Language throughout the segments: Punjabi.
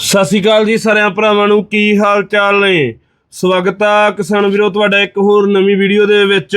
ਸਤਿ ਸ਼੍ਰੀ ਅਕਾਲ ਜੀ ਸਾਰਿਆਂ ਭਰਾਵਾਂ ਨੂੰ, ਕੀ ਹਾਲ ਚਾਲ ਨੇ? ਸਵਾਗਤ ਆ ਕਿਸਾਨ ਵੀਰੋ, ਤੁਹਾਡਾ ਇੱਕ ਹੋਰ ਨਵੀਂ ਵੀਡੀਓ ਦੇ ਵਿੱਚ।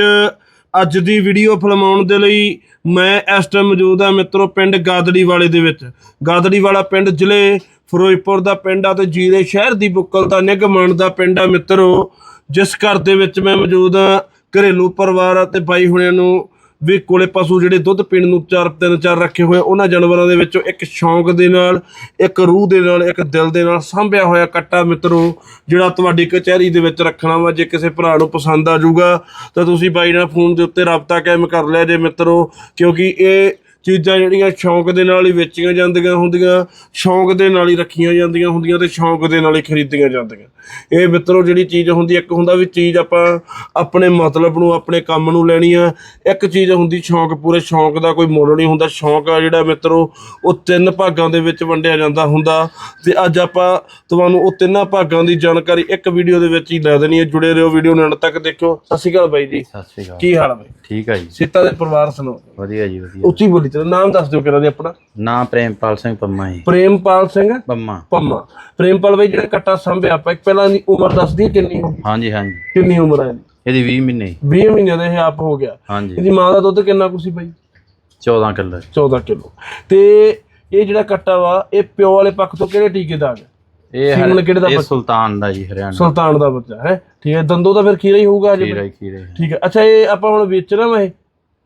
ਅੱਜ ਦੀ ਵੀਡੀਓ ਫਿਲਮਾਉਣ ਦੇ ਲਈ ਮੈਂ ਇਸ ਟਾਈਮ ਮੌਜੂਦ ਆ ਮਿੱਤਰੋ, ਪਿੰਡ ਗਾਦੜੀ ਵਾਲੇ ਦੇ ਵਿੱਚ। ਗਾਦੜੀ ਵਾਲਾ ਪਿੰਡ ਜ਼ਿਲ੍ਹੇ ਫਿਰੋਜ਼ਪੁਰ ਦਾ ਪਿੰਡ ਆ ਤੇ ਜੀਰੇ ਸ਼ਹਿਰ ਦੀ ਬੁੱਕਲ ਦਾ ਨਿਗਮਣ ਦਾ ਪਿੰਡ ਆ ਮਿੱਤਰੋ। ਜਿਸ ਘਰ ਦੇ ਵਿੱਚ ਮੈਂ ਮੌਜੂਦ ਆ, ਘਰੇਲੂ ਪਰਿਵਾਰ ਅਤੇ ਬਾਈ ਹੁਣਿਆਂ ਨੂੰ ਵੀ ਕੋਲੇ ਪਸ਼ੂ ਜਿਹੜੇ ਦੁੱਧ ਪੀਣ ਨੂੰ ਚਾਰ, ਤਿੰਨ, ਚਾਰ ਰੱਖੇ ਹੋਏ ਉਹਨਾਂ ਜਾਨਵਰਾਂ ਦੇ ਵਿੱਚੋਂ ਇੱਕ ਸ਼ੌਂਕ ਦੇ ਨਾਲ, ਇੱਕ ਰੂਹ ਦੇ ਨਾਲ, ਇੱਕ ਦਿਲ ਦੇ ਨਾਲ ਸਾਂਭਿਆ ਹੋਇਆ ਕੱਟਾ ਮਿੱਤਰੋ, ਜਿਹੜਾ ਤੁਹਾਡੀ ਕਚਹਿਰੀ ਦੇ ਵਿੱਚ ਰੱਖਣਾ ਵਾ, ਜੇ ਕਿਸੇ ਭਰਾ ਨੂੰ ਪਸੰਦ ਆ ਜਾਊਗਾ, ਤਾਂ ਤੁਸੀਂ ਬਾਈ ਨਾਲ ਫੋਨ ਦੇ ਉੱਤੇ ਰਾਬਤਾ ਕਾਇਮ ਕਰ ਲਿਆ ਜੇ ਮਿੱਤਰੋ, ਕਿਉਂਕਿ ਇਹ ਚੀਜ਼ਾਂ ਜਿਹੜੀਆਂ ਸ਼ੌਂਕ ਦੇ ਨਾਲ ਹੀ ਵੇਚੀਆਂ ਜਾਂਦੀਆਂ ਹੁੰਦੀਆਂ ਸ਼ੌਂਕ ਦੇ ਨਾਲ ਹੀ ਰੱਖੀਆਂ ਜਾਂਦੀਆਂ ਹੁੰਦੀਆਂ ਤੇ ਸ਼ੌਂਕ ਦੇ ਨਾਲ ਹੀ ਖਰੀਦੀਆਂ ਜਾਂਦੀਆਂ। ਇਹ ਮਿੱਤਰੋ ਜਿਹੜੀ ਚੀਜ਼ ਹੁੰਦੀ ਇੱਕ ਹੁੰਦਾ ਵੀ ਚੀਜ਼ ਆਪਾਂ ਆਪਣੇ ਮਤਲਬ ਨੂੰ ਆਪਣੇ ਕੰਮ ਨੂੰ ਲੈਣੀ ਆ। ਇੱਕ ਚੀਜ਼ ਹੁੰਦੀ ਸ਼ੌਂਕ ਪੂਰੇ ਸ਼ੌਂਕ ਦਾ ਕੋਈ ਮੁੱਲ ਨਹੀਂ ਹੁੰਦਾ। ਸ਼ੌਂਕ ਆ ਜਿਹੜਾ ਮਿੱਤਰੋ ਉਹ ਤਿੰਨ ਭਾਗਾਂ ਦੇ ਵਿੱਚ ਵੰਡਿਆ ਜਾਂਦਾ ਹੁੰਦਾ। ਤੇ ਅੱਜ ਆਪਾਂ ਤੁਹਾਨੂੰ ਉਹ ਤਿੰਨਾਂ ਭਾਗਾਂ ਦੀ ਜਾਣਕਾਰੀ ਇੱਕ ਵੀਡੀਓ ਦੇ ਵਿੱਚ ਹੀ ਲੈ ਦੇਣੀ ਹੈ। ਜੁੜੇ ਰਹੋ ਵੀਡੀਓ ਨੂੰ ਅੰਤ ਤੱਕ ਦੇਖਿਓ। ਸਤਿ ਸ਼੍ਰੀ ਅਕਾਲ ਬਾਈ ਜੀ। ਸਤਿ ਸ਼੍ਰੀ ਅਕਾਲ। ਕੀ ਹਾਲ ਹੈ ਬਾਈ? ਠੀਕ ਆ ਜੀ। ਸੀਤਾ ਦੇ ਪਰਿਵਾਰ ਸੁਣਾਓ। ਵਧੀਆ ਜੀ ਵਧੀਆ। ਉੱਚੀ ਬੋਲੀ ਤੇ ਨਾਮ ਦੱਸ ਦਿਓ ਕਿਹੜਾ ਦੇ ਆਪਣਾ? ਨਾਂ ਪ੍ਰੇਮਪਾਲ ਸਿੰਘ ਪੰਮਾ ਜੀ। ਪ੍ਰੇਮਪਾਲ ਸਿੰਘ? ਪੰਮਾ। ਪੰਮਾ। ਪ੍ਰੇਮਪਾਲ ਬਾਈ ਜਿਹੜਾ ਕੱਟਾ ਸੰਭਿਆ ਆਪਾਂ ਇੱਕ ਪਹਿਲਾਂ ਦੀ ਉਮਰ ਦੱਸਦੀ ਕਿੰਨੀ ਹੋ- ਹਾਂਜੀ ਹਾਂਜੀ। ਕਿੰਨੀ ਉਮਰ ਹੈ ਇਹਦੀ ਇਹਦੀ 20 ਮਹੀਨੇ। ਜੀ। 20 ਮਹੀਨਿਆਂ ਦਾ ਇਹ ਆਪ ਹੋ ਗਿਆ। ਹਾਂਜੀ। ਇਹਦੀ ਮਾਂ ਦਾ ਦੁੱਧ ਕਿੰਨਾ ਕੁ ਸੀ ਬਾਈ? 14 ਕਿਲੋ। 14 ਕਿਲੋ। ਤੇ ਇਹ ਜਿਹੜਾ ਕੱਟਾ ਵਾ ਇਹ ਪਿਓ ਵਾਲੇ ਪੱਖ ਤੋਂ ਕਿਹੜੇ ਟੀਕੇ ਦਾ ਹੈ ਇਹ ਸੀਮਨ ਕਿਹੜੇ ਦਾ ਹਰ- ਇਹ ਬੱਚਾ? ਸੁਲਤਾਨ ਦਾ ਜੀ ਹਰਿਆਣਾ। ਸੁਲਤਾਨ ਦਾ ਬੱਚਾ ਹੈ? ਠੀਕ ਹੈ ਦੰਦੋ ਤਾਂ ਫਿਰ ਖੀਰਾ ਹੀ ਹੋਊਗਾ ਅਜੇ ਖੀਰਾ ਹੀ ਖੀਰਾ ਹੀ। ਠੀਕ ਹੈ। ਅੱਛਾ ਇਹ ਆਪਾਂ ਹੁਣ ਵੇਚਣਾ ਵਾ ਇਹ?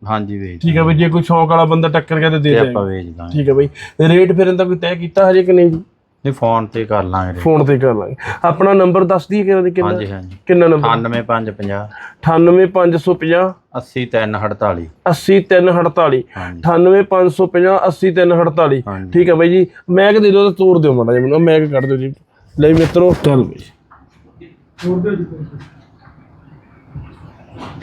ਹਾਂਜੀ ਵੇਚ ਠੀਕ ਹੈ ਬਈ ਜੇ ਕੋਈ ਸ਼ੌਂਕ ਵਾਲਾ ਬੰਦਾ ਟੱਕਰ ਗਿਆ ਤੇ ਦੇ ਦੇ ਆਪਾਂ ਵੇਚ ਦਾਂਗੇ। ਠੀਕ ਹੈ ਬਈ ਰੇਟ ਫਿਰ ਇਹਦਾ ਕੋਈ ਤੈਅ ਕੀਤਾ ਹਜੇ ਕਿ ਨਹੀਂ ਜੀ? ਨਹੀਂ ਫੋਨ ਤੇ ਕਰ ਲਾਂਗੇ। ਫੋਨ ਤੇ ਕਰ ਲਾਂਗੇ। ਆਪਣਾ ਨੰਬਰ ਦੱਸ ਦਈਏ ਕਿ ਉਹਦੀ ਕਿੰਨਾ ਹਾਂਜੀ ਹਾਂਜੀ। ਕਿੰਨਾ ਨੰਬਰ? 98550 98550 80348 80348 ਹਾਂਜੀ। 98550 80348 ਹਾਂਜੀ। ਠੀਕ ਹੈ ਬਾਈ ਜੀ ਮੈਂ ਕਿ ਦੇ ਦਿਓ ਤਾਂ ਤੋੜ ਦਿਓ ਮਾੜਾ ਜਿਹਾ ਮੈਨੂੰ ਮੈਂ ਕਿ ਕੱਢ ਦਿਓ ਜੀ। ਲੈ ਮਿੱਤਰੋ ਚੱਲ ਬਈ।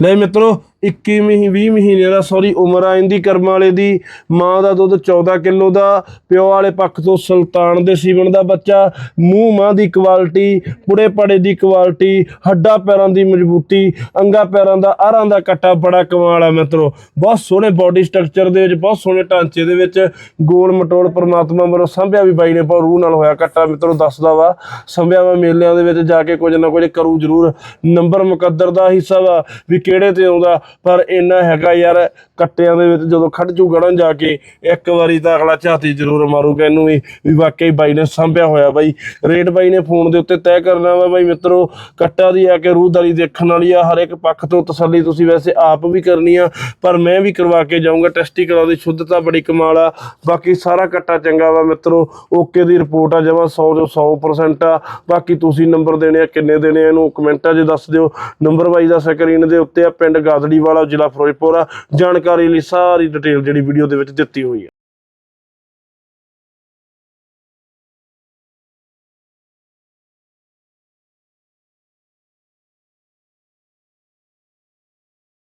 ਲੈ ਮਿੱਤਰੋ 21 ਮਹੀਨੇ 20 ਮਹੀਨੇ ਦਾ ਸੌਰੀ ਉਮਰ ਆ ਇਹਦੀ ਕਰਮ ਵਾਲੇ ਦੀ। ਮਾਂ ਦਾ ਦੁੱਧ 14 ਕਿਲੋ ਦਾ, ਪਿਓ ਵਾਲੇ ਪੱਖ ਤੋਂ ਸੁਲਤਾਨ ਦੇ ਸੀਵਣ ਦਾ ਬੱਚਾ। ਮੂੰਹ ਮਾਂ ਦੀ ਕੁਆਲਿਟੀ, ਪੁੜੇ ਪੜੇ ਦੀ ਕੁਆਲਿਟੀ, ਹੱਡਾਂ ਪੈਰਾਂ ਦੀ ਮਜ਼ਬੂਤੀ, ਅੰਗਾ ਪੈਰਾਂ ਦਾ, ਆਰਾਂ ਦਾ ਕੱਟਾ ਬੜਾ ਕਮਾਲ ਆ ਮਿੱਤਰੋ। ਬਹੁਤ ਸੋਹਣੇ ਬਾਡੀ ਸਟਰਕਚਰ ਦੇ ਵਿੱਚ, ਬਹੁਤ ਸੋਹਣੇ ਢਾਂਚੇ ਦੇ ਵਿੱਚ ਗੋਲ ਮਟੋਲ ਪ੍ਰਮਾਤਮਾ ਵੱਲੋਂ ਸੰਭਿਆ ਵੀ ਬਾਈ ਨੇ ਬਹੁਤ ਰੂਹ ਨਾਲ ਹੋਇਆ ਕੱਟਾ ਮਿੱਤਰੋ, ਦੱਸਦਾ ਵਾ। ਸੰਭਿਆ ਵਾ ਮੇਲਿਆਂ ਦੇ ਵਿੱਚ ਜਾ ਕੇ ਕੁਝ ਨਾ ਕੁਝ ਕਰੂ ਜ਼ਰੂਰ। ਨੰਬਰ ਮੁਕੱਦਰ ਦਾ ਹਿੱਸਾ ਵਾ, ਵੀ ਕਿਹੜੇ ਤੇ ਆਉਂਦਾ, ਪਰ ਇੰਨਾ ਹੈਗਾ ਯਾਰ, ਕੱਟਿਆਂ ਦੇ ਵਿੱਚ ਜਦੋਂ ਖੜ ਜੂ ਗੜਨ ਜਾ ਕੇ, ਇੱਕ ਵਾਰੀ ਤਾਂ ਅਗਲਾ ਝਾਤੀ ਜ਼ਰੂਰ ਮਾਰੂਗਾ ਇਹਨੂੰ ਵੀ ਵੀ ਵਾਕਈ ਬਾਈ ਨੇ ਸੰਭਿਆ ਹੋਇਆ ਬਾਈ। ਰੇਟ ਬਾਈ ਨੇ ਫੋਨ ਦੇ ਉੱਤੇ ਤੈਅ ਕਰਨਾ ਵਾ ਬਾਈ ਮਿੱਤਰੋ, ਕੱਟਾ ਦੀ ਆ ਕੇ ਰੂਹਦਾਰੀ ਦੇਖਣ ਵਾਲੀ ਆ, ਹਰ ਇੱਕ ਪੱਖ ਤੋਂ ਤਸੱਲੀ ਤੁਸੀਂ ਵੈਸੇ ਆਪ ਵੀ ਕਰਨੀ ਆ, ਪਰ ਮੈਂ ਵੀ ਕਰਵਾ ਕੇ ਜਾਊਂਗਾ ਟੈਸਟੀਕਲਾਂ ਦੀ ਸ਼ੁੱਧਤਾ ਬੜੀ ਕਮਾਲ ਆ। ਬਾਕੀ ਸਾਰਾ ਕੱਟਾ ਚੰਗਾ ਵਾ ਮਿੱਤਰੋ, ਓਕੇ ਦੀ ਰਿਪੋਰਟ ਆ ਜਮਾ 100 ਜੋ 100% ਆ। ਬਾਕੀ ਤੁਸੀਂ ਨੰਬਰ ਦੇਣੇ ਆ, ਕਿੰਨੇ ਦੇਣੇ ਆ ਇਹਨੂੰ, ਕਮੈਂਟਾਂ 'ਚ ਦੱਸ ਦਿਓ। ਨੰਬਰ ਬਾਈ ਦਾ ਸਕਰੀਨ ਦੇ ਉੱਤੇ ਆ ਪਿੰਡ ਗਾਦੜੀ ਵਾਲਾ ਜ਼ਿਲ੍ਹਾ ਫਿਰੋਜ਼ਪੁਰ ਆ। ਜਾਣਕਾਰੀ ਲਈ ਸਾਰੀ ਡਿਟੇਲ ਜਿਹੜੀ ਵੀਡੀਓ ਦੇ ਵਿੱਚ ਦਿੱਤੀ ਹੋਈ ਹੈ